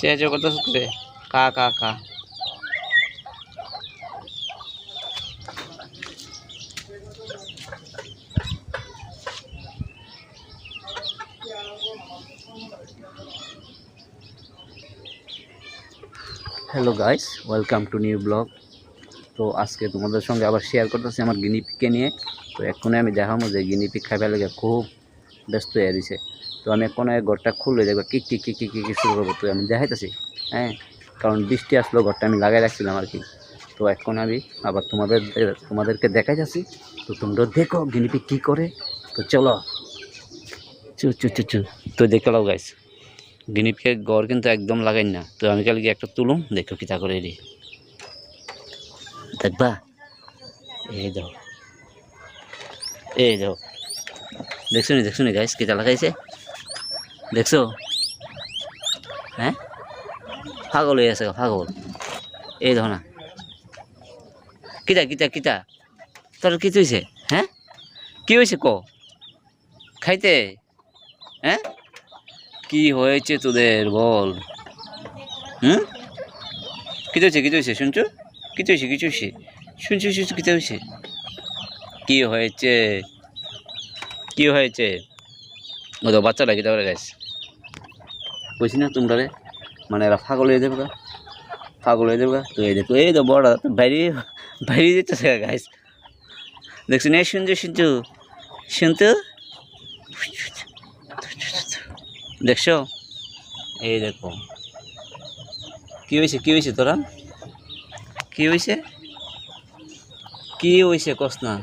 Cek cek kertas kue, kah. Hello guys, welcome to new blog. তো আজকে তোমাদের সঙ্গে আবার শেয়ার করতেছি আমার গিনিপিককে নিয়ে। তো এক্ষণে আমি দেখাবো যে গিনিপিক খাইবার লেগে খুব ব্যস্ত হয়ে দিছে তো আমি এক্ষণে ঘরটা খুললে দেখব kick kick kick kick kick শুরু করব। তো আমি দেখাইতেছি হ্যাঁ? কারণ বৃষ্টি আসলো, ঘরটা আমি লাগাই রাখছিলাম আর কি। তো এখন আমি আবার তোমাদের, তোমাদেরকে দেখাই যাচ্ছি তো তোমরা দেখো গিনিপিক কী করে। তো চলো। চু চু চু চু। তো দেখে লাও গাইস গিনিপিকের গড় কিন্তু একদম লাগাই না। তো আমি কালকে একটা তুলুম, দেখো কী কিতা করে রে দেখবা? এই দাও এই দাও দেখছ নি? দেখছ নি গাইস কিতা লাগাইছে দেখছ? হ্যাঁ? পাগল হয়ে আছে পাগল। এই দেখো না। কিতা কিতা কিতা? তোর কি হয়েছে হ্যাঁ? কি হয়েছে ক? খাইতে? হ্যাঁ? কি হয়েছে তোদের বল? হুম? কি হয়েছে কি হয়েছে শুনছো? কি হয়েছে, কিছু হয়েছে। শুনছি শুনছি কিছু হয়েছে। কি হয়েছে? কি হয়েছে? ও তো বাচ্চাটা কি তাহলে গাইছে বুঝছি না তোমরা মানে এরা পাগল হয়ে যাবে গা। পাগল হয়ে যাবে তো এই দেখো, এই তো বড়, বাইরে বাইরে যেতেছে গাইস দেখছি না? শুনছো শুনছো? শুনতো দেখছ? এই দেখো। কী হয়েছে কী হয়েছে তোরা? কি হয়েছে কি হয়েছে কস না?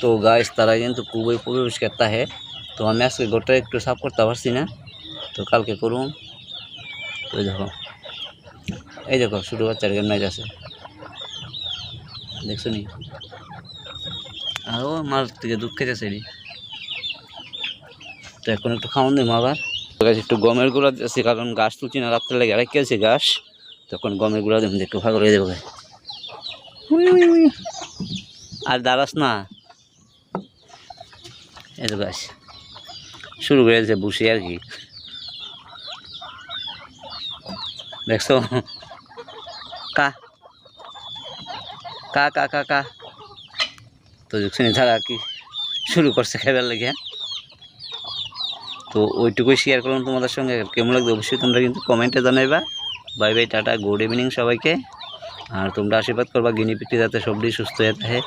তো গাছ তারা কিন্তু খুবই পরিষ্কার তাহে। তো আমি আজকে গোটা একটু সাফ করতে পারছি না। তো কালকে করুন। এই দেখো। এই দেখো, ছোটো বাচ্চার গেম আছে। দেখছ নি? আর ও মার থেকে দুধ খেতেছে তো এখন একটু খাওয়ান দেবো আবার। গাছ একটু গমের গুঁড়া দিয়েছি কারণ গাছ তুলছি না, রাত্রে লেগে রেখে আছে গাছ। তখন গমের গুঁড়া দেবো একটু ভাগ হয়ে যাব। আর দাঁড়াস না। এই তো গাছ শুরু করে দিয়েছে বসে আর কি। দেখছ? কা। কা কা কা কা। তো দেখছ নি তারা কি শুরু করছে খাইবার লেগে। তো ওইটুকুই শেয়ার করলাম তোমাদের সঙ্গে। কেমন লাগবে অবশ্যই তোমরা কিন্তু কমেন্টে জানাইবা। Bye bye, tata good evening সবাইকে। আর তোমরা আশীর্বাদ করবা গিনি পিকটি যাতে সবটি সুস্থ হয়ে থাকে।